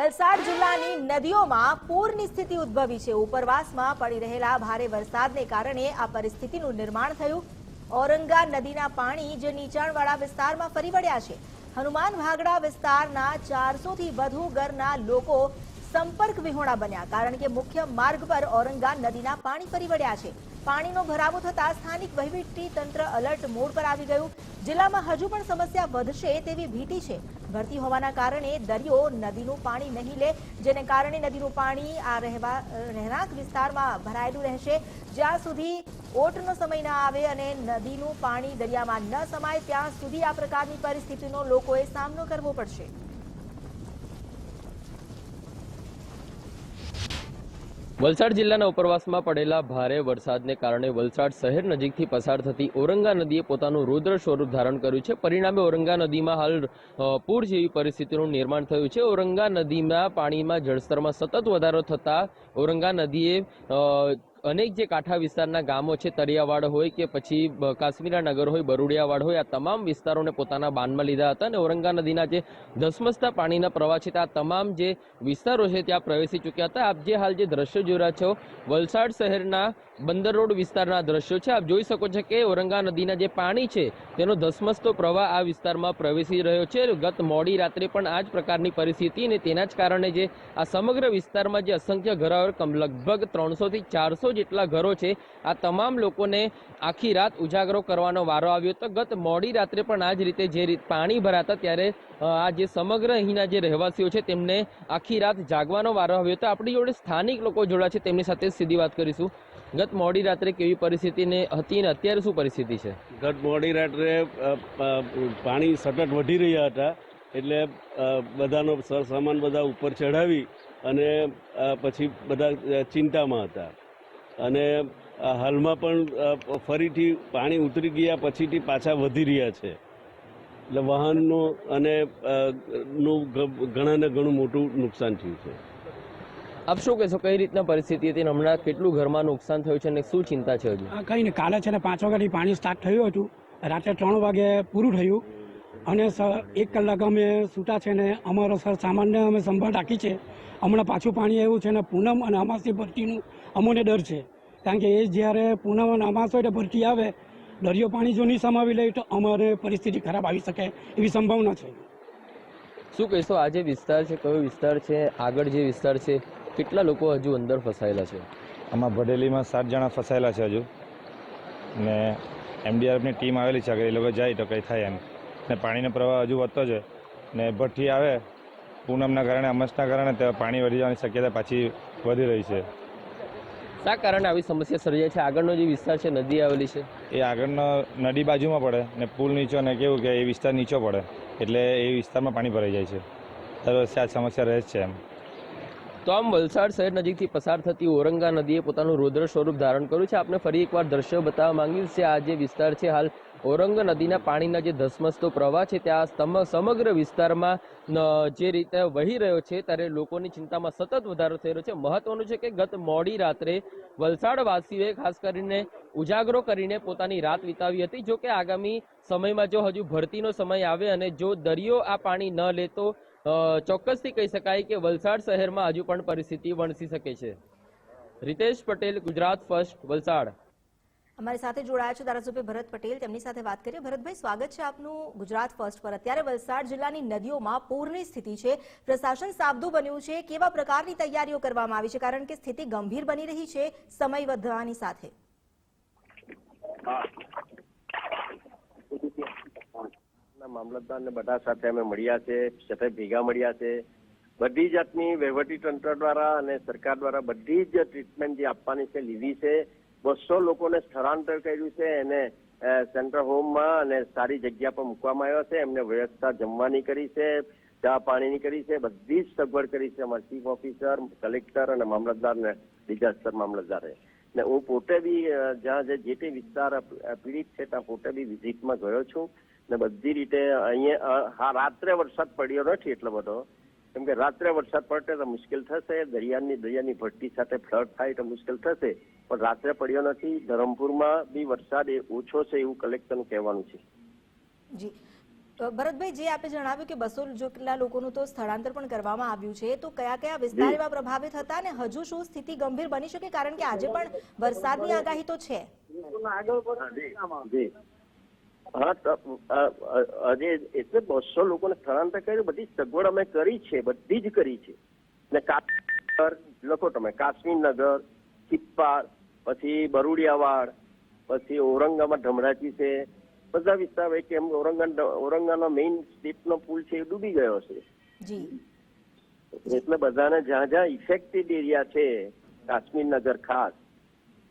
વલસાડ જિલ્લાની નદીઓમાં પૂરની સ્થિતિ ઉદ્ભવી છે. ઉપરવાસમાં પડી રહેલા ભારે વરસાદને કારણે આ પરિસ્થિતિનું નિર્માણ થયું. ઔરંગા નદીના પાણી જે નીચાણવાળા વિસ્તારમાં ફરી વળ્યા છે. હનુમાન ભાગડા વિસ્તારના ચારસોથી વધુ ઘરના લોકો સંપર્ક વિહોણા બન્યા, કારણ કે મુખ્ય માર્ગ પર ઔરંગા નદીના પાણી ફરી વળ્યા છે. પાણીનો ભરાવો થતા સ્થાનિક વહીવટી તંત્ર અલર્ટ મોડ પર આવી ગયું. જિલ્લામાં હજુ પણ સમસ્યા વધશે તેવી ભીતિ છે. ભરતી હોવાના કારણે દરિયો, નદીનું પાણી નહીં લે, જેને કારણે નદીનું પાણી આ રહેવા, રહેણાંક વિસ્તારમાં ભરાયેલું રહેશે. જ્યાં સુધી ઓટનો સમય ન આવે અને નદીનું પાણી દરિયામાં ન સમાય, ત્યાં સુધી આ પ્રકારની પરિસ્થિતિનો લોકોએ સામનો કરવો પડશે. વલસાડ જિલ્લાના ઉપરવાસમાં પડેલા ભારે વરસાદને કારણે વલસાડ શહેર નજીકથી પસાર થતી ઔરંગા નદીએ પોતાનું રુદ્ર સ્વરૂપ ધારણ કર્યું છે. પરિણામે ઓરંગા નદીમાં હાલ પૂર જેવી પરિસ્થિતિનું નિર્માણ થયું છે. ઔરંગા નદીમાં પાણીમાં જળસ્તરમાં સતત વધારો થતાં ઔરંગા નદીએ અનેક જે કાંઠા વિસ્તારના ગામો છે તરિયાવાડ હોય કે પછી કાશ્મીરા નગર હોય, બરુડિયાવાડ હોય, આ તમામ વિસ્તારોને પોતાના બાનમાં લીધા હતા અને ઔરંગા નદીના જે ધસમસતા પાણીના પ્રવાહ છે ત્યાં તમામ જે વિસ્તારો છે, ત્યાં પ્રવેશી ચૂક્યા હતા. આપ જે હાલ જે દ્રશ્યો જોઈ રહ્યા છો, વલસાડ શહેરના બંદર રોડ વિસ્તારના દ્રશ્યો છે. આપ જોઈ શકો છો કે ઓરંગા નદીના જે પાણી છે, તેનો ધસમસતો પ્રવાહ આ વિસ્તારમાં પ્રવેશી રહ્યો છે. ગત મોડી રાત્રે પણ આ જ પ્રકારની પરિસ્થિતિ અને તેના જ કારણે જે આ સમગ્ર વિસ્તારમાં જે અસંખ્ય ઘરો લગભગ ત્રણસોથી ચારસો જેટલા ઘરો છે, આ તમામ લોકોને આખી રાત ઉજાગરો કરવાનો વારો આવ્યો હતો. ગત મોડી રાત્રે પણ આ જ રીતે જે રીત પાણી ભરાતા ત્યારે આ જે સમગ્ર અહીંના જે રહેવાસીઓ છે, તેમને આખી રાત જાગવાનો વારો આવ્યો હતો. આપણી જોડે સ્થાનિક લોકો જોડા છે, તેમની સાથે સીધી વાત કરીશું. ગત મોડી રાત્રે કેવી પરિસ્થિતિને હતી અને અત્યારે શું પરિસ્થિતિ છે? ગત મોડી રાત્રે પાણી સતત વધી રહ્યા હતા. એટલે બધાનો સામાન બધા ઉપર ચઢાવી અને પછી બધા ચિંતામાં હતા. અને હાલમાં પણ ફરીથી પાણી ઉતરી ગયા પછીથી પાછા વધી રહ્યા છે. એટલે વાહનનું અને નું ઘણાને ઘણું મોટું નુકસાન થયું છે. આપ શું કહેશો, કઈ રીતના પરિસ્થિતિ હતી હમણાં કેટલું ઘરમાં નુકસાન થયું છે અને શું ચિંતા છે હજુ? કંઈ નહીં, કાલે છે ને પાંચ વાગ્યાથી પાણી સ્ટાર્ટ થયું હતું. રાત્રે ત્રણ વાગે પૂરું થયું અને સર એક કલાક અમે છૂટા છે ને અમારો સર સામાન્ય અમે સંભાળ રાખી છે. હમણાં પાછું પાણી આવ્યું છે ને પૂનમ અને અમાસી ભરતીનું અમોને ડર છે. કારણ કે એ જ્યારે પૂનમ અને અમાસ હોય તો ભરતી આવે, દરિયો પાણી જો નહીં સમાવી લે તો અમારે પરિસ્થિતિ ખરાબ આવી શકે એવી સંભાવના છે. શું કહેશો? આ જે વિસ્તાર છે કયો વિસ્તાર છે? આગળ જે વિસ્તાર છે કેટલા લોકો હજુ અંદર ફસાયેલા છે? આમાં ભડેલીમાં સાત જણા ફસાયેલા છે હજુ. ને એમડીઆરએફની ટીમ આવેલી છે આગળ. એ લોકો જાય તો કંઈ થાય એમ. ને પાણીનો પ્રવાહ હજુ વધતો છે. ને ભઠ્ઠી આવે પૂનમના કારણે અમસના કારણે ત્યાં પાણી વધી જવાની શક્યતા પાછી વધી રહી છે. શા કારણે આવી સમસ્યા સર્જાય છે? આગળનો જે વિસ્તાર છે નદી આવેલી છે. એ આગળનો નદી બાજુમાં પડે ને પુલ નીચો ને કેવું કે એ વિસ્તાર નીચો પડે. એટલે એ વિસ્તારમાં પાણી ભરાઈ જાય છે. દર વર્ષે આ સમસ્યા રહે છે એમ. તો આમ વલસાડ શહેર નજીકથી પસાર થતી ઓરંગા નદીએ પોતાનું રુદ્ર સ્વરૂપ ધારણ કર્યું છે. આપણે ફરી એકવાર દ્રશ્ય બતાવવા માંગ્યું છે આ જે વિસ્તાર છે, હાલ ઔરંગ નદીના પાણીના જે ધસમસતો પ્રવાહ છે ત્યાં સમ- સમગ્ર વિસ્તારમાં જે રીતે વહી રહ્યો છે, ત્યારે લોકોની ચિંતામાં સતત વધારો થઈ રહ્યો છે. મહત્વનું છે કે ગત મોડી રાત્રે વલસાડવાસીઓએ ખાસ કરીને ઉજાગરો કરીને પોતાની રાત વિતાવી હતી. જો કે આગામી સમયમાં જો હજુ ભરતીનો સમય આવે અને જો દરિયો આ પાણી ન લે તો ચોક્કસથી કહી શકાય કે વલસાડ શહેરમાં હજુ પણ પરિસ્થિતિ વણસી શકે છે. રિતેશ પટેલ, ગુજરાત ફર્સ્ટ, વલસાડ. અમારી સાથે જોડાયા છે ધારાસભ્ય ભરત પટેલ. તેમની સાથે વાત કરીએ. ભરતભાઈ, સ્વાગત છે આપનું ગુજરાત ફર્સ્ટ પર. અત્યારે વલસાડ જિલ્લાની નદીઓમાં પૂરની સ્થિતિ છે. પ્રશાસન સાબદું બન્યું છે. કેવા પ્રકારની તૈયારીઓ કરવામાં આવી છે? કારણ કે સ્થિતિ ગંભીર બની રહી છે સમય વધવાની સાથે. ના, મામલતદારને બધા સાથે અમે મળ્યા છે, સાથે ભેગા મળ્યા છે. બધી જાતની વહીવટી તંત્ર દ્વારા અને સરકાર દ્વારા બધી જ ટ્રીટમેન્ટ જે આપવાની છે, લીધી છે. બસો લોકોને સ્થળાંતર કર્યું છે એને સેન્ટ્રલ હોમમાં અને સારી જગ્યા પર મૂકવામાં આવ્યા છે. એમને વ્યવસ્થા જમવાની કરી છે, ચા પાણીની કરી છે, બધી જ સગવડ કરી છે અમારા ચીફ ઓફિસર કલેક્ટર અને મામલતદારને બીજા ડિઝાસ્ટર મામલતદારે. ને હું પોતે બી જ્યાં જે જે વિસ્તાર પીડિત છે, ત્યાં પોતે બી વિઝિટમાં ગયો છું. ને બધી રીતે અહીંયા હા, રાત્રે વરસાદ પડ્યો નથી એટલો બધો. કેમ કે રાત્રે વરસાદ પડશે તો મુશ્કેલ થશે. દરિયાની દરિયાની ભરતી સાથે ફ્લડ થાય તો મુશ્કેલ થશે. પણ રાત્રે પડ્યો નથી. ધરમપુરમાં બી વરસાદ એ ઓછો છે એવું કલેક્ટરનું કહેવાનું છે. જી. ભરતભાઈ, જે આપે જણાવ્યું કે બસો જેટલા લોકોનું તો સ્થળાંતર પણ કરવામાં આવ્યું છે, તો કયા કયા વિસ્તાર એવા પ્રભાવિત હતા અને હજુ શું સ્થિતિ ગંભીર બની શકે? કારણ કે આજે પણ વરસાદની આગાહી તો છે. એટલે બસો લોકોને સ્થળાંતર કર્યું, બધી સગવડ અમે કરી છે, બધી જ કરી છે. ને કાશ્મીર, લખો તમે, કાશ્મીરનગર ચિપ્પાર પછી બરુડિયાવાડ, પછી ઔરંગાબાદ, ધમરાજી છે બધા વિસ્તાર કે એમ ઔરંગાનો મેઇન સ્ટેપનો પુલ છે એ ડૂબી ગયો છે. એટલે બધાને જ્યાં જ્યાં ઇફેક્ટેડ એરિયા છે કાશ્મીરનગર ખાસ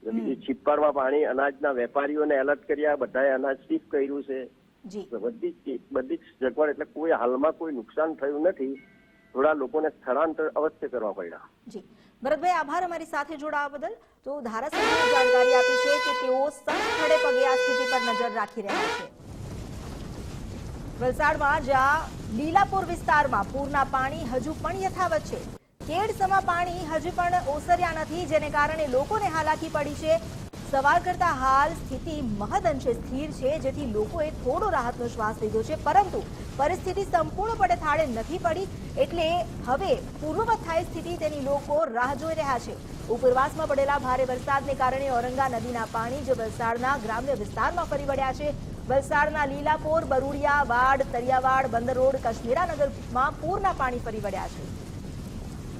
ને બીજું છિપ્પારમાં પાણી અનાજના વેપારીઓને એલર્ટ કર્યા બધાએ અનાજ શિફ્ટ કર્યું છે. બધી બધી જગવડ એટલે કોઈ હાલમાં કોઈ નુકસાન થયું નથી. થોડા લોકોને સ્થળાંતર અવશ્ય કરવા પડ્યા. ભરતભાઈ, આભાર અમારી સાથે જોડાવા બદલ. તો ધારાસભ્યોએ જાણકારી આપી છે કે તેઓ સ્થળે પગે આ સ્થિતિ પર નજર રાખી રહ્યા છે. વલસાડમાં જ્યાં લીલાપુર વિસ્તારમાં પૂરના પાણી હજુ પણ યથાવત છે. કેડસમાં પાણી હજુ પણ ઓસર્યા નથી, જેને કારણે લોકોને હાલાકી પડી છે. સવાલ કરતા હાલ સ્થિતિ મહદઅંશે સ્થિર છે, જેથી લોકોએ થોડો રાહતનો શ્વાસ લીધો છે. પરંતુ પરિસ્થિતિ સંપૂર્ણપણે થાળે નથી પડી એટલે હવે પૂર્વવત થાય સ્થિતિ તેની લોકો રાહ જોઈ રહ્યા છે. ઉપરવાસમાં પડેલા ભારે વરસાદને કારણે ઔરંગા નદીના પાણી જે વલસાડના ગ્રામ્ય વિસ્તારમાં ફરી વળ્યા છે. વલસાડના લીલાપોર, બરુડિયા, વાડ, તરિયાવાડ, બંદર રોડ કાશ્મીરાનગરમાં પૂરના પાણી ફરી વળ્યા છે.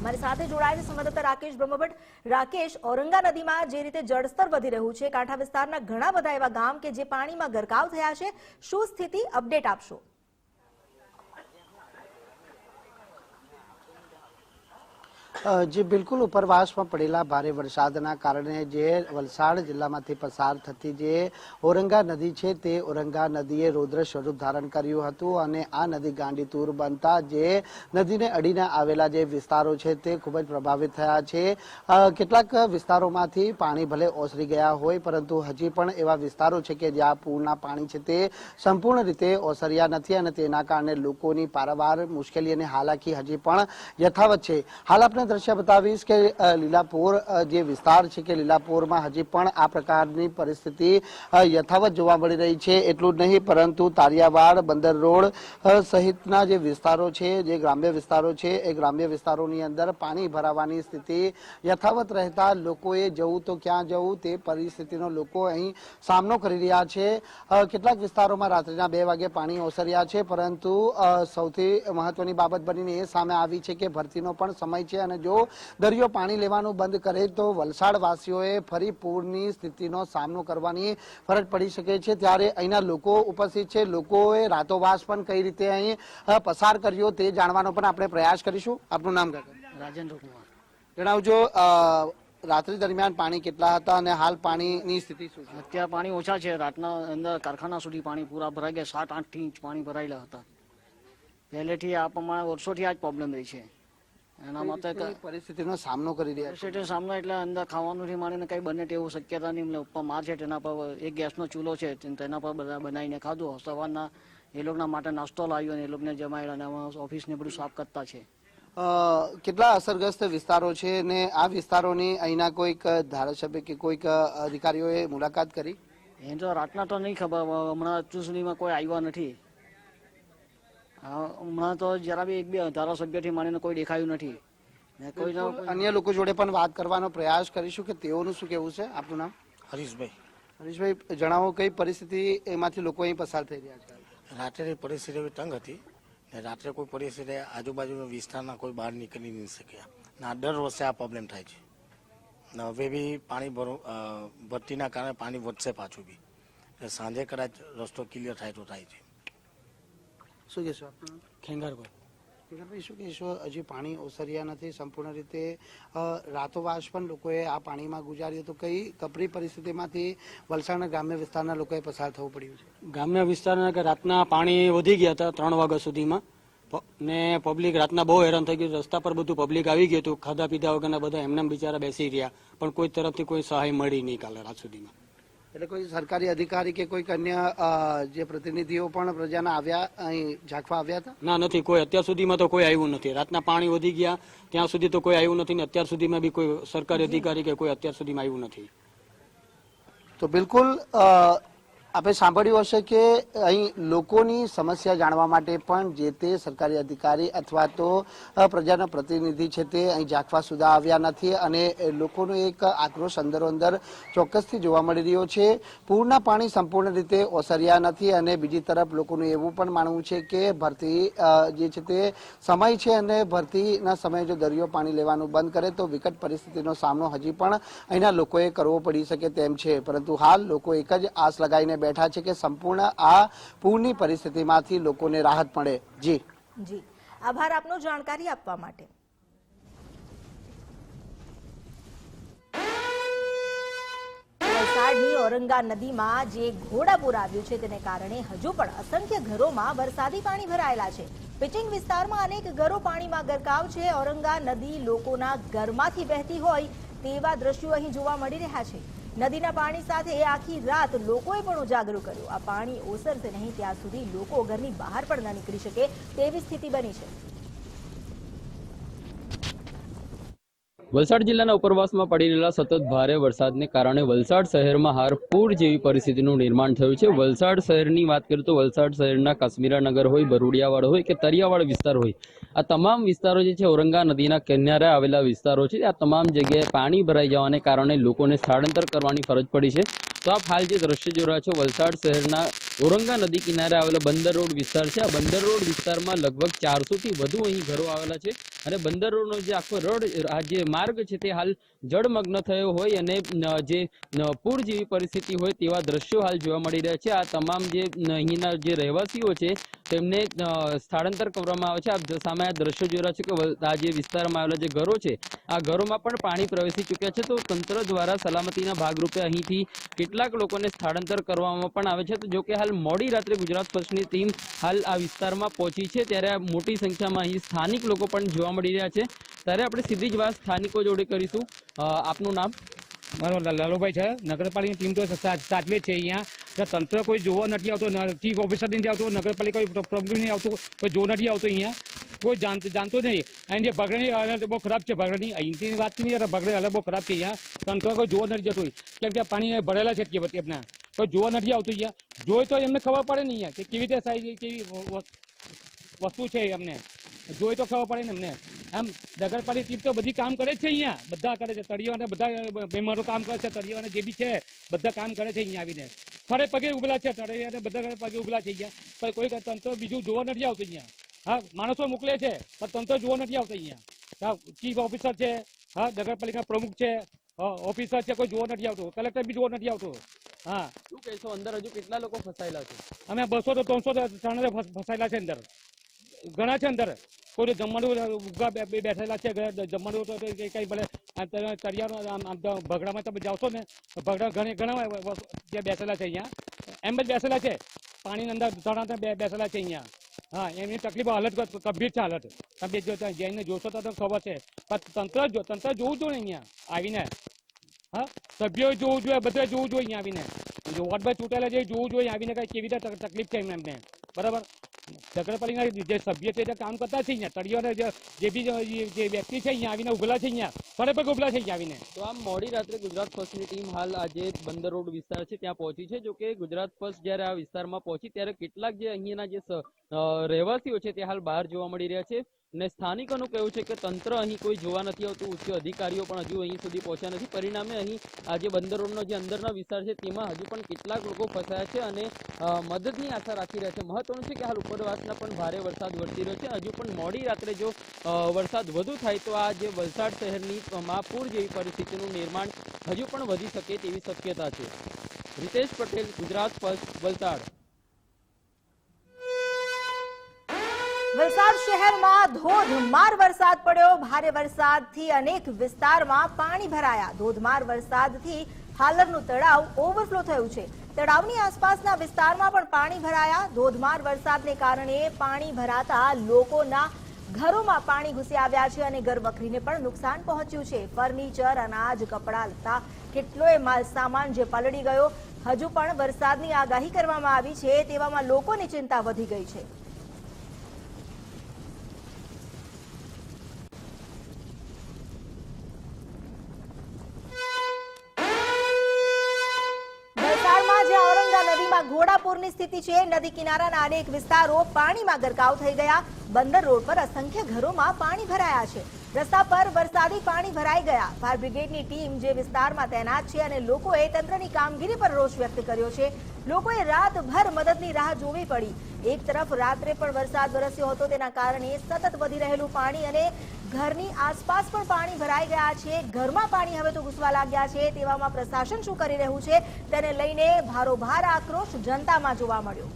મારી સાથે જોડાયેલ સંવાદદાતા રાકેશ બ્રહ્મભટ્ટ. રાકેશ, ઔરંગા નદીમાં જે રીતે જળસ્તર વધી રહ્યું છે, કાંઠા વિસ્તારના ઘણા બધા એવા ગામ કે જે પાણીમાં ગરકાવ થયા છે, શું સ્થિતિ અપડેટ આપશો? જે બિલકુલ ઉપરવાસમાં પડેલા ભારે વરસાદના કારણે જે વલસાડ જિલ્લામાંથી પસાર થતી જે ઔરંગા નદી છે તે ઓરંગા નદીએ રૌદ્ર સ્વરૂપ ધારણ કર્યું હતું અને આ નદી ગાંડીતુર બનતા જે નદીને અડીને આવેલા જે વિસ્તારો છે તે ખૂબ જ પ્રભાવિત થયા છે. કેટલાક વિસ્તારોમાંથી પાણી ભલે ઓસરી ગયા હોય પરંતુ હજી પણ એવા વિસ્તારો છે કે જ્યાં પૂરના પાણી છે તે સંપૂર્ણ રીતે ઓસર્યા નથી અને તેના કારણે લોકોની પારાવાર મુશ્કેલી અને હાલાકી હજી પણ યથાવત છે. હાલ આપણે દ્રશ્ય બતાવીશ કે લીલાપોર જે વિસ્તાર છે કે લીલાપોરમાં હજી પણ આ પ્રકારની પરિસ્થિતિ યથાવત જોવા મળી રહી છે. એટલું જ નહીં, પરંતુ તારિયાવાડ, બંદર રોડ સહિતના જે વિસ્તારો છે, જે ગ્રામ્ય વિસ્તારો છે, એ ગ્રામ્ય વિસ્તારોની અંદર પાણી ભરાવાની સ્થિતિ યથાવત રહેતા લોકોએ જવું તો ક્યાં જવું, તે પરિસ્થિતિનો લોકો અહીં સામનો કરી રહ્યા છે. કેટલાક વિસ્તારોમાં રાત્રિના બે વાગે પાણી ઓસર્યા છે, પરંતુ સૌથી મહત્વની બાબત બનીને એ સામે આવી છે કે ભરતીનો પણ સમય છે અને જો દરિયો પાણી લેવાનું બંધ કરે તો વલસાડ વાસીઓએ ફરી પૂરની સ્થિતિનો સામનો કરવાની ફરજ પડી શકે છે. ત્યારે અહીંના લોકો ઉપસ્થિત છે. લોકોએ રાતોવાસ પણ કઈ રીતે અહીં પસાર કર્યો તે જાણવાનો પણ આપણે પ્રયાસ કરીશું. આપનું નામ રાજેન્દ્ર કુમાર. જણાવજો રાત્રિ દરમિયાન પાણી કેટલા હતા અને હાલ પાણીની સ્થિતિ શું છે? અત્યારે પાણી ઓછા છે. રાતના અંદર કારખાના સુધી પાણી પૂરા ભરાઈ ગયા. સાત આઠ ઇંચ પાણી ભરાયેલા હતા. પહેલેથી આ પ્રમાણે વર્ષોથી આ જ પ્રોબ્લેમ રહી છે. એના માટે પરિસ્થિતિનો સામનો કરી રહ્યા છે. સામનો એટલે અંદર ખાવાનું થી માંડીને કઈ બને તેવું શક્યતા નહીં. એટલે ઉપર માર છે તેના પર એક ગેસનો ચૂલો છે તેના પર બધા બનાવીને ખાધું. સવારના એ લોકોના માટે નાસ્તો લાવ્યો અને એ લોકોને જમાડ્યો અને ઓફિસને બધું સાફ કરતા છે. કેટલા અસરગ્રસ્ત વિસ્તારો છે ને આ વિસ્તારોની અહીંના કોઈક ધારાસભ્ય કે કોઈક અધિકારીઓએ મુલાકાત કરી? એ તો રાતના તો નહીં ખબર હમણાં હજુ સુધીમાં કોઈ આવ્યા નથી. હમણાં તો જરા બી એક બે ધારાસભ્યથી માંડીને કોઈ દેખાયું નથી. ને કોઈ અન્ય લોકો જોડે પણ વાત કરવાનો પ્રયાસ કરીશું કે તેઓનું શું કેવું છે? આપનું નામ? હરીશભાઈ. હરીશભાઈ જણાવો કઈ પરિસ્થિતિ એમાંથી લોકો અહીં પસાર થઈ રહ્યા છે? રાત્રેની પરિસ્થિતિ તંગ હતી ને રાત્રે કોઈ પરિસ્થિતિ આજુબાજુના વિસ્તારના કોઈ બહાર નીકળી નહીં શક્યા. ના દર વર્ષે આ પ્રોબ્લેમ થાય છે. ને હવે બી પાણી ભરો ભરતીના કારણે પાણી વધશે પાછું બી. એટલે સાંજે કદાચ રસ્તો ક્લિયર થાય તો થાય છે. શું કહેશો આપનું? ખેંગારભાઈ કિશોરભાઈ, શું કહેશો? હજી પાણી ઓસર્યા નથી સંપૂર્ણ રીતે રાતોવાસ પણ લોકોએ આ પાણીમાં ગુજાર્યું. તો કઈ કપરી પરિસ્થિતિમાંથી વલસાડના ગ્રામ્ય વિસ્તારના લોકોએ પસાર થવું પડ્યું છે? ગ્રામ્ય વિસ્તારના કે રાતના પાણી વધી ગયા હતા ત્રણ વાગ્યા સુધીમાં. ને પબ્લિક રાતના બહુ હેરાન થઈ ગયું. રસ્તા પર બધું પબ્લિક આવી ગયું હતું. ખાધા પીધા વગરના બધા એમને બિચારા બેસી રહ્યા. પણ કોઈ તરફથી કોઈ સહાય મળી નહીં કાલે રાત સુધીમાં. એટલે કોઈ સરકારી અધિકારી કે કોઈક અન્ય જે પ્રતિનિધિઓ પણ પ્રજાના આવ્યા અહીં ઝાંખવા આવ્યા હતા? ના નથી. કોઈ અત્યાર સુધીમાં તો કોઈ આવ્યું નથી. રાતના પાણી વધી ગયા. ત્યાં સુધી તો કોઈ આવ્યું નથી ને અત્યાર સુધીમાં બી કોઈ સરકારી અધિકારી કે કોઈ અત્યાર સુધીમાં આવ્યું નથી. તો બિલકુલ આપણે સાંભળ્યું હશે કે અહીં લોકોની સમસ્યા જાણવા માટે પણ જે તે સરકારી અધિકારી અથવા તો પ્રજાના પ્રતિનિધિ છે તે અહીં જાખવા સુધા આવ્યા નથી અને લોકોનો એક આક્રોશ અંદરો અંદર ચોક્કસથી જોવા મળી રહ્યો છે. પૂરના પાણી સંપૂર્ણ રીતે ઓસર્યા નથી અને બીજી તરફ લોકોનું એવું પણ માનવું છે કે ભરતી જે છે તે સમય છે અને ભરતીના સમયે જો દરિયો પાણી લેવાનું બંધ કરે તો વિકટ પરિસ્થિતિનો સામનો હજી પણ અહીંના લોકોએ કરવો પડી શકે તેમ છે. પરંતુ હાલ લોકો એક જ આસ લગાવીને બેઠા છે કે સંપૂર્ણ આ પૂરની પરિસ્થિતિમાંથી લોકોને રાહત મળે. જી. જી. આભાર આપનો જાણકારી આપવા માટે. વલસાડની ઔરંગા નદીમાં જે ઘોડાપૂર આવ્યું છે તેને કારણે હજુ પણ અસંખ્ય ઘરોમાં વરસાદી પાણી ભરાયેલા છે. પિચિંગ વિસ્તારમાં અનેક ઘરો પાણીમાં ગરકાવ છે. ઔરંગા નદી લોકોના ઘરમાંથી વહેતી હોય તેવા દ્રશ્યો અહીં જોવા મળી રહ્યા છે. નદીના પાણી સાથે આખી રાત લોકોએ પણ ઉજાગરો કર્યો. આ પાણી ઓસરશે નહીં, ત્યાં સુધી લોકો ઘરની બહાર પણ ન નીકળી શકે તેવી સ્થિતિ બની છે. વલસાડ જિલ્લાના ઉપરવાસમાં પડી રહેલા સતત ભારે વરસાદને કારણે વલસાડ શહેરમાં હાર પૂર જેવી પરિસ્થિતિનું નિર્માણ થયું છે. વલસાડ શહેરની વાત કરીએ તો વલસાડ શહેરના કાશ્મીરાનગર હોય બરુડિયાવાડ હોય કે તરિયાવાડ વિસ્તાર હોય, આ તમામ વિસ્તારો જે છે, ઔરંગા નદીના કિનારે આવેલા વિસ્તારો છે. આ તમામ જગ્યાએ પાણી ભરાઈ જવાને કારણે લોકોને સ્થળાંતર કરવાની ફરજ પડી છે. તો આપ હાલ જે દ્રશ્ય જોઈ રહ્યા છો, વલસાડ શહેરના ઔરંગા નદી કિનારે આવેલો બંદર રોડ વિસ્તાર છે. આ બંદર રોડ વિસ્તારમાં લગભગ ચારસોથી વધુ અહીં ઘરો આવેલા છે અને બંદર રોડનો જે આખો રોડ, આ જે માર્ગ છે તે હાલ જળમગ્ન થયો હોય અને જે પૂર જેવી પરિસ્થિતિ હોય તેવા દ્રશ્યો હાલ જોવા મળી રહ્યા છે. આ તમામ જે અહીંના જે રહેવાસીઓ છે તેમને સ્થળાંતર કરવામાં આવે છે. આ સામે આ દ્રશ્યો જોઈ રહ્યા છે કે આ જે વિસ્તારમાં આવેલા જે ઘરો છે, આ ઘરોમાં પણ પાણી પ્રવેશી ચૂક્યા છે. તો તંત્ર દ્વારા સલામતીના ભાગરૂપે અહીંથી કેટલાક લોકોને સ્થળાંતર કરવામાં પણ આવે છે. તો જો કે હાલ મોડી રાત્રે ગુજરાત ફર્સ્ટની ટીમ હાલ આ વિસ્તારમાં પહોંચી છે. ત્યારે મોટી સંખ્યામાં અહીં સ્થાનિક લોકો પણ જોવા મળી રહ્યા છે. ત્યારે આપણે સીધી જ વાત સ્થાનિકો જોડે કરીશું. આપનું નામ? મારો લાલુભાઈ છે. નગરપાલિકાની ટીમ તો સાચવે છે અહીંયા. તંત્ર કોઈ જોવા નથી આવતો ચીફ ઓફિસર નથી આવતો નગરપાલિકા પ્રોબ્લેમ નહીં આવતો, કોઈ જો નથી આવતો અહીંયા. કોઈ જાણતો નહીં. અહીં જે હાલત બહુ ખરાબ છે બગડની અહીંથી વાત નહીં બગડે હાલત બહુ ખરાબ છે અહીંયા. તંત્ર કોઈ જોવા નથી જતું. કેમ કે પાણી ભરેલા છે કે બધી એમના. કોઈ જોવા નથી આવતું અહીંયા. જોઈ તો એમને ખબર પડે ને અહીંયા કે કેવી રીતે સાઈઝ, કેવી વ- વ- વસ્તુ છે એમને. જોઈ તો ખબર પડે ને એમને. આમ નગરપાલિકા ટીમ તો બધી કામ કરે છે અહીંયા. બધા કરે છે. તળિયો અને બધા મેમ્બરો કામ કરે છે. તળિયો અને જે બી છે બધા કામ કરે છે અહીંયા આવીને. ખરે પગે ઉભલા છે. તળિયા અને બધા પગે ઉભલા છે અહીંયા. પણ કોઈ તંત્ર બીજું જોવા નથી આવતું અહીંયા. હા માણસો મોકલે છે પણ તંત્ર જોવા નથી આવતું અહીંયા. હા ચીફ ઓફિસર છે હા નગરપાલિકા પ્રમુખ છે ઓફિસર છે કોઈ જોવા નથી આવતું. કલેક્ટર બી જોવા નથી આવતું. હા. શું કહેશો? અંદર હજુ કેટલા લોકો ફસાયેલા છે? અમે બસો તો ત્રણસો ત્રણે ફસાયેલા છે અંદર. ઘણા છે અંદર. કોઈ જમવાનું ઉગા બેઠેલા છે જમવાનું તો કઈ ભલે તરિયાનું આમ ભગડામાં તમે જાવશો ને ભગડા ઘણી, ઘણા જે બેસેલા છે અહીંયા. એમ જ બેસેલા છે. પાણીની અંદર ધણા બેસેલા છે અહીંયા. હા, એમની તકલીફ હાલત ગંભીર છે હાલત. તમે જો જઈને જોશો તો ખબર છે. પણ તંત્ર જો, તંત્ર જોવું જોઈએ અહીંયા આવીને. હા સભ્યો જોવું જોઈએ, બધે જોવું જોઈએ અહીંયા આવીને. વોર્ડ બાય ચૂંટાયેલા જે જોવું જોઈએ, આવીને કઈ કેવી રીતે તકલીફ છે એમને. બરાબર? નગરપાલિકા જે સભ્ય છે, જે કામ કરતા છે અહીંયા તળિયોને જે બી જે- વ્યક્તિ છે અહીંયા આવીને ઉભલા છે અહીંયા, ફરે પગ ઉભલા છે અહીંયા આવીને. તો આમ મોડી રાત્રે ગુજરાત ફર્સ્ટની ટીમ હાલ આજે બંદર રોડ વિસ્તાર છે, ત્યાં પહોંચી છે. જો કે ગુજરાત ફર્સ્ટ જ્યારે આ વિસ્તારમાં પહોંચી, ત્યારે કેટલાક જે અહીંયાના જે રહેવાસીઓ છે, તે હાલ બહાર જોવા મળી રહ્યા છે. ને સ્થાનિકોનું કહેવું છે કે તંત્ર અહીં કોઈ જોવા નથી આવતું. ઉચ્ચ અધિકારીઓ પણ હજુ અહીં સુધી પહોંચ્યા નથી. પરિણામે અહીં આ જે બંદર રોડનો જે અંદરના વિસ્તાર છે, તેમાં હજુ પણ કેટલાક લોકો ફસાયા છે અને મદદની આશા રાખી રહ્યા છે. મહત્વનું છે કે હાલ ઉપરવાસના પણ ભારે વરસાદ વરસી રહ્યો છે. હજુ પણ મોડી રાત્રે જો વરસાદ વધુ થાય તો આ જે વલસાડ શહેરની મહાપૂર જેવી પરિસ્થિતિનું નિર્માણ હજુ પણ વધી શકે તેવી શક્યતા છે. રિતેશ પટેલ, ગુજરાત ફર્સ્ટ, વલસાડ. વલસાડ શહેરમાં ધોધમાર વરસાદ પડ્યો. ભારે વરસાદથી અનેક વિસ્તારમાં પાણી ભરાયા. ધોધમાર વરસાદથી હાલરનું તળાવ ઓવરફ્લો થયું છે. તળાવની આસપાસના વિસ્તારમાં પણ પાણી ભરાયા. ધોધમાર વરસાદને કારણે પાણી ભરાતા લોકોના ઘરોમાં પાણી ઘૂસી આવ્યા છે અને ઘરવખરીને પણ નુકસાન પહોંચ્યું છે. ફર્નિચર, અનાજ, કપડાં લતા કેટલોય માલ સામાન જે પલળી ગયો, હજુ પણ વરસાદની આગાહી કરવામાં આવી છે તેવામાં લોકોની ચિંતા વધી ગઈ છે. સ્થિતિ છે. નદી કિનારાના અનેક વિસ્તારો પાણીમાં ગરકાવ થઈ ગયા. બંદર રોડ પર અસંખ્ય ઘરોમાં પાણી ભરાયા છે. રસ્તા પર વરસાદી પાણી ભરાઈ ગયા. ફાયર બ્રિગેડની ટીમ જે વિસ્તારમાં તૈનાત છે અને લોકોએ તંત્રની કામગીરી પર રોષ વ્યક્ત કર્યો છે. લોકોએ રાતભર મદદની રાહ જોવી પડી. એક તરફ રાત્રે પણ વરસાદ વરસ્યો હતો, તેના કારણે સતત વધી રહેલું પાણી અને ઘરની આસપાસ પણ પાણી ભરાઈ ગયા છે. ઘરમાં પાણી હવે તો ઘૂસવા લાગ્યા છે, તેવામાં પ્રશાસન શું કરી રહ્યું છે, તેને લઈને ભારોભાર આક્રોશ જનતામાં જોવા મળ્યો.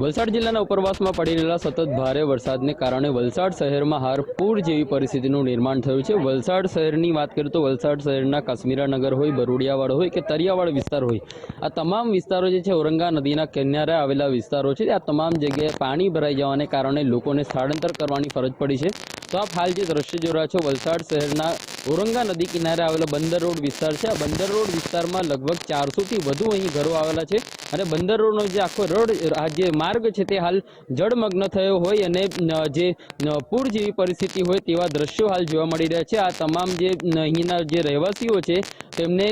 વલસાડ જિલ્લાના ઉપરવાસમાં પડી રહેલા સતત ભારે વરસાદને કારણે વલસાડ શહેરમાં હાર પૂર જેવી પરિસ્થિતિનું નિર્માણ થયું છે. વલસાડ શહેરની વાત કરીએ તો વલસાડ શહેરના કાશ્મીરાનગર હોય બરોડિયાવાડ હોય કે તરિયાવાડ વિસ્તાર હોય, આ તમામ વિસ્તારો જે છે, ઔરંગા નદીના કિનારે આવેલા વિસ્તારો છે. આ તમામ જગ્યાએ પાણી ભરાઈ જવાને કારણે લોકોને સ્થળાંતર કરવાની ફરજ પડી છે. તો આપ હાલ જે દ્રશ્ય જોઈ રહ્યા છો, વલસાડ શહેરના ઓરંગા નદી કિનારે આવેલો બંદર રોડ વિસ્તાર છે. આ બંદર રોડ વિસ્તારમાં લગભગ ચારસોથી વધુ અહીં ઘરો આવેલા છે અને બંદર રોડનો જે આખો રોડ, આ જે માર્ગ છે તે હાલ જળમગ્ન થયો હોય અને જે પૂર જેવી પરિસ્થિતિ હોય તેવા દ્રશ્યો હાલ જોવા મળી રહ્યા છે. આ તમામ જે અહીંના જે રહેવાસીઓ છે તેમને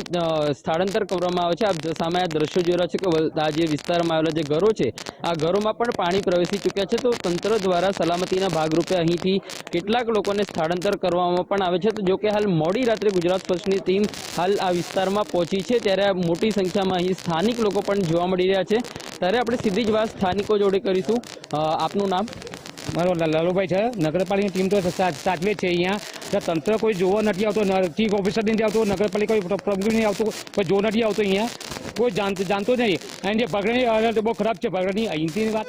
સ્થળાંતર કરવામાં આવે છે. આપ સામે આ દ્રશ્યો જોઈ રહ્યા છો કે આ જે વિસ્તારમાં આવેલા જે ઘરો છે, આ ઘરોમાં પણ પાણી પ્રવેશી ચૂક્યા છે. તો તંત્ર દ્વારા સલામતીના ભાગરૂપે અહીંથી કેટલાક લોકોને સ્થળાંતર કરવામાં પણ આવે છે. તો જો કે હાલ મોડી રાત્રે ગુજરાત ફર્સ્ટની ટીમ હાલ આ વિસ્તારમાં પહોંચી છે. ત્યારે મોટી સંખ્યામાં અહીં સ્થાનિક લોકો પણ જોવા મળી રહ્યા છે. ત્યારે આપણે સીધી જ વાત સ્થાનિકો જોડે કરીશું. આપનું નામ? મારો લાલુભાઈ છે. નગરપાલિકાની ટીમ તો સાચવે છે અહીંયા. તો તંત્ર કોઈ જોવા નથી આવતો ચીફ ઓફિસર નથી આવતો નગરપાલિકા પ્રમુખ નથી આવતો, કોઈ જો નથી આવતો અહીંયા. કોઈ જાણતો નથી અને જે બગડની હાલત બહુ ખરાબ છે બગડની અહીંથી વાત.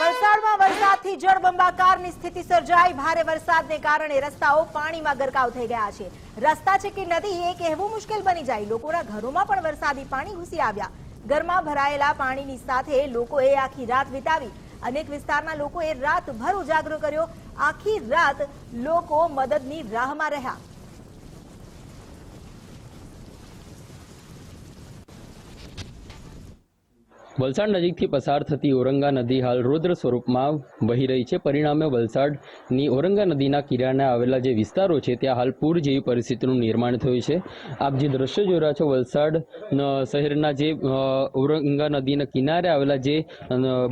વલસાડમાં વરસાદથી જળબંબાકારની સ્થિતિ સર્જાઈ. ભારે વરસાદને કારણે રસ્તાઓ પાણીમાં ગરકાવ થઈ ગયા છે. રસ્તા છે કે નદી, એ કહેવું મુશ્કેલ બની જાય. લોકોના ઘરોમાં પણ વરસાદી પાણી ઘૂસી આવ્યા. ઘરમાં ભરાયેલા પાણીની સાથે લોકોએ આખી રાત વિતાવી અનેક વિસ્તારના લોકોએ રાતભર ઉજાગરો કર્યો. આખી રાત લોકો મદદની રાહમાં રહ્યા. વલસાડ નજીકથી પસાર થતી ઓરંગા નદી હાલ રૌદ્ર સ્વરૂપમાં વહી રહી છે. પરિણામે વલસાડની ઔરંગા નદીના કિનારે આવેલા જે વિસ્તારો છે, ત્યાં હાલ પૂર જેવી પરિસ્થિતિનું નિર્માણ થયું છે. આપ જે દ્રશ્ય જોઈ રહ્યા છો, વલસાડ શહેરના જે ઓરંગા નદીના કિનારે આવેલા જે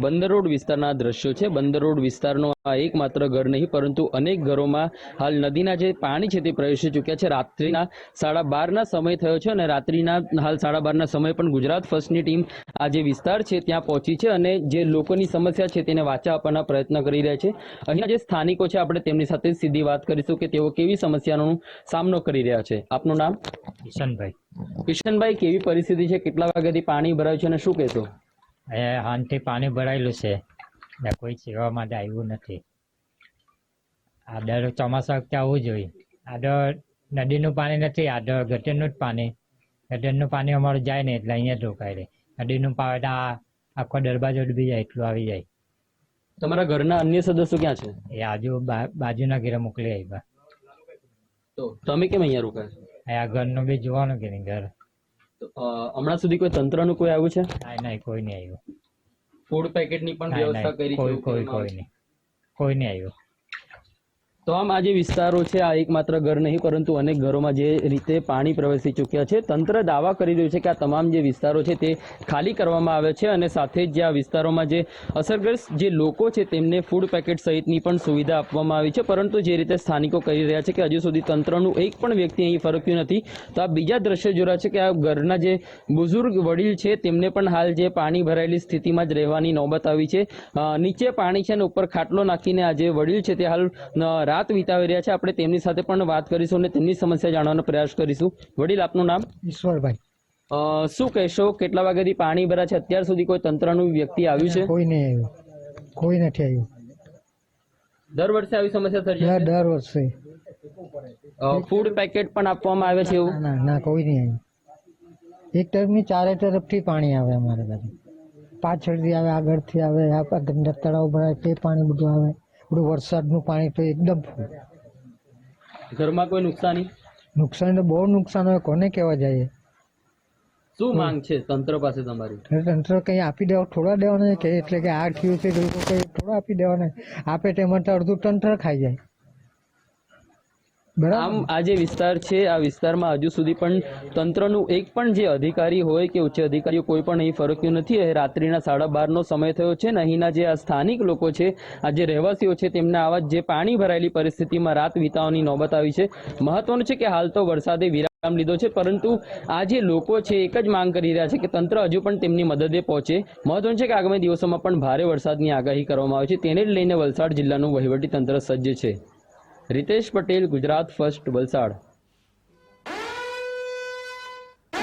બંદર રોડ વિસ્તારના દ્રશ્યો છે. બંદર રોડ વિસ્તારનો આ એકમાત્ર ઘર નહીં પરંતુ અનેક ઘરોમાં હાલ નદીના જે પાણી છે તે પ્રવેશી ચૂક્યા છે. રાત્રિના સાડા બારના સમય થયો છે અને રાત્રિના હાલ સાડા બારના સમય પણ ગુજરાત ફર્સ્ટની ટીમ આ જે વિસ્તાર છે ત્યાં પહોંચી છે અને જે લોકોની સમસ્યા છે તેને વાચા આપવાના પ્રયત્ન કરી રહ્યા છે. અહીંયા જે સ્થાનિકો છે આપણે તેમની સાથે સીધી વાત કરીશું કે તેઓ કેવી સમસ્યાનો સામનો કરી રહ્યા છે. આપનું નામ? કિશનભાઈ. કિશનભાઈ કેવી પરિસ્થિતિ છે? કેટલા વાગ્યાથી પાણી ભરાયું છે અને શું કહેશો? અહીંયા હાનથી પાણી ભરાયેલું છે. ને કોઈ સેવા માટે આવ્યું નથી. આ દર ચોમાસા વખતે આવવું જોઈએ. આ દર નદીનું પાણી નથી આ દર ગટરનું જ પાણી. ગટરનું પાણી અમારું જાય ને એટલે અહીંયા જ રોકાય રહે. નદીનું પાણી આ આખો દરવાજો ડૂબી જાય એટલું આવી જાય. તમારા ઘરના અન્ય સદસ્યો ક્યાં છે? એ આજુ બાજુના ઘરે મોકલી આવ્યા તો તમે કેમ અહીંયા રોકાયા છો? આ ઘરનું બી જોવાનું કે નહીં ઘર. હમણાં સુધી કોઈ તંત્રનું કોઈ આવ્યું છે? ના કોઈ નહીં આવ્યું. ફૂડ પેકેટની પણ વ્યવસ્થા કરી કોઈ કોઈ કોઈ નહીં કોઈ નહીં આવ્યું. તો આમ આ જે વિસ્તારો છે, આ એકમાત્ર ઘર નહીં, પરંતુ અનેક ઘરોમાં જે રીતે પાણી પ્રવેશી ચૂક્યા છે, તંત્ર દાવા કરી રહ્યું છે કે આ તમામ જે વિસ્તારો છે તે ખાલી કરવામાં આવ્યા છે અને સાથે જ જે આ વિસ્તારોમાં જે અસરગ્રસ્ત જે લોકો છે તેમને ફૂડ પેકેટ સહિતની પણ સુવિધા આપવામાં આવી છે. પરંતુ જે રીતે સ્થાનિકો કહી રહ્યા છે કે હજુ સુધી તંત્રનું એક પણ વ્યક્તિ અહીં ફરક્યું નથી, તો આ બીજા દ્રશ્યો જોઈ છે કે આ ઘરના જે બુઝુર્ગ વડીલ છે તેમને પણ હાલ જે પાણી ભરાયેલી સ્થિતિમાં જ રહેવાની નોબત આવી છે. નીચે પાણી છે અને ઉપર ખાટલો નાખીને આ જે વડીલ છે તે હાલ રાત વિતાવી રહ્યા છે. આપણે તેમની સાથે પણ વાત કરીશું અને તેમની સમસ્યા જાણવાનો પ્રયાસ કરીશું. વડીલ આપનું નામ? ઈશ્વરભાઈ. અ, શું કહેશો? કેટલા વાગ્યાથી પાણી ભરા છે? અત્યાર સુધી કોઈ તંત્રનું વ્યક્તિ આવ્યું છે? કોઈ નહીં આવ્યું. કોઈ નથી આવ્યું. દર વર્ષે આવી સમસ્યા સર્જાય છે? દર વર્ષે. ફૂડ પેકેટ પણ આપવામાં આવે છે એવું? ના ના કોઈ નહીં આવ્યું. એક તરફની ચારે તરફથી પાણી આવે અમારે બાજુ. પાછળથી આવે આગળથી આવે આ તળાવ ભરાય તે પાણી બધું આવે. બધું વરસાદનું પાણી તો એકદમ ફૂલ. ઘરમાં કોઈ નુકસાની? નુકસાન તો બહુ નુકસાન હોય કોને કહેવા જાય? શું માંગ છે તંત્ર પાસે તમારી? તંત્ર કંઈ આપી દેવા થોડા દેવાના કે એટલે કે આ થયું છે થોડા આપી દેવાના આપે તેમાં તો અડધું તંત્ર ખાઈ જાય. આમ આ જે વિસ્તાર છે, આ વિસ્તારમાં હજુ સુધી પણ તંત્રનું એક પણ જે અધિકારી હોય કે ઉચ્ચ અધિકારીઓ કોઈ પણ અહીં ફરક્યું નથી. રાત્રિના સાડા બારનો સમય થયો છે અને અહીંના જે આ સ્થાનિક લોકો છે, આ જે રહેવાસીઓ છે, તેમના આવા જે પાણી ભરાયેલી પરિસ્થિતિમાં રાત વિતાવવાની નોબત આવી છે. મહત્વનું છે કે હાલ તો વરસાદે વિરામ લીધો છે, પરંતુ આ જે લોકો છે, એક જ માંગ કરી રહ્યા છે કે તંત્ર હજુ પણ તેમની મદદે પહોંચે. મહત્વનું છે કે આગામી દિવસોમાં પણ ભારે વરસાદની આગાહી કરવામાં આવે છે. તેને જ લઈને વલસાડ જિલ્લાનું વહીવટી તંત્ર સજ્જ છે. રિતેશ પટેલ, ગુજરાત ફર્સ્ટ, વલસાડ.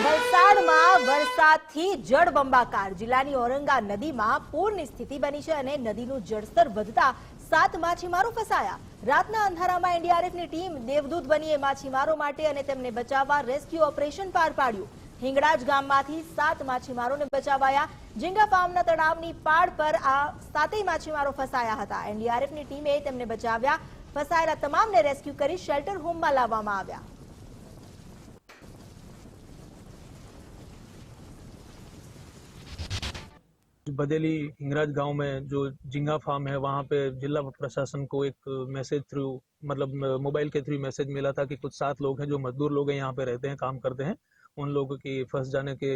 વલસાડમાં વરસાદથી જળબંબાકાર જિલ્લાની ઓરંગા નદીમાં પૂરની સ્થિતિ બની છે અને નદીનું જળસ્તર વધતા સાત માછીમારો ફસાયા. રાતના અંધારામાં એનડીઆરએફની ટીમ દેવદૂત બની એ માછીમારો માટે અને તેમને બચાવવા રેસ્ક્યુ ઓપરેશન પાર પાડ્યું. હિંગળાજ ગામમાંથી સાત માછીમારોને બચાવાયા. ઝીંગા ફાર્મના તળાવની પાડ પર આ સાતેય માછીમારો ફસાયા હતા. એનડીઆરએફની ટીમે તેમને બચાવ્યા. ફસાયેલા તમામને રેસ્ક્યુ કરી શેલ્ટર હોમમાં લાવવામાં આવ્યા बदेली हिंगराज गांव में जो झिंगा फार्म है वहाँ पे जिला प्रशासन को एक मैसेज थ्रू मतलब मोबाइल के थ्रू मैसेज मिला था कि कुछ सात लोग हैं जो मजदूर लोग हैं यहाँ पे रहते हैं काम करते हैं उन लोगों की फंस जाने के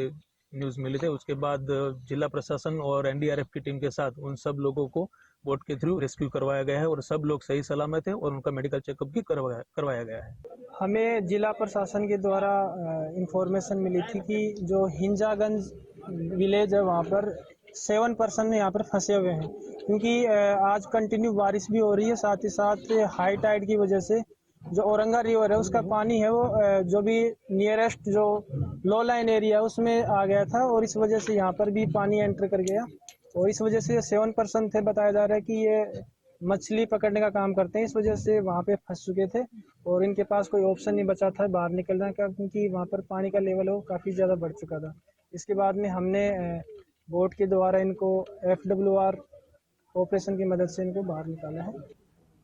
न्यूज़ मिले थे उसके बाद जिला प्रशासन और एनडीआरएफ की टीम के साथ उन सब लोगों को बोट के थ्रू रेस्क्यू करवाया गया है और सब लोग सही सलामत हैं और उनका मेडिकल चेकअप भी करवाया करवाया गया है। हमें जिला प्रशासन के द्वारा इंफॉर्मेशन मिली थी कि जो हिंजागंज विलेज है वहाँ पर सेवन पर्सन यहाँ पर फंसे हुए हैं। क्योंकि आज कंटिन्यू बारिश भी हो रही है, साथ ही साथ हाई टाइड की वजह से जो औरंगा रिवर है, उसका पानी है वो जो भी नियरेस्ट जो लो लाइन एरिया है, उसमें आ गया था और इस वजह से यहाँ पर भी पानी एंटर कर गया। और इस वजह से सेवन पर्सन थे, बताया जा रहा है कि ये मछली पकड़ने का काम करते हैं। इस वजह से वहाँ पे फंस चुके थे और इनके पास कोई ऑप्शन नहीं बचा था बाहर निकलने का, क्योंकि वहाँ पर पानी का लेवल वो काफ़ी ज़्यादा बढ़ चुका था। इसके बाद में हमने बोट के द्वारा इनको एफ़ डब्ल्यू आर ऑपरेशन की मदद से इनको बाहर निकाला है।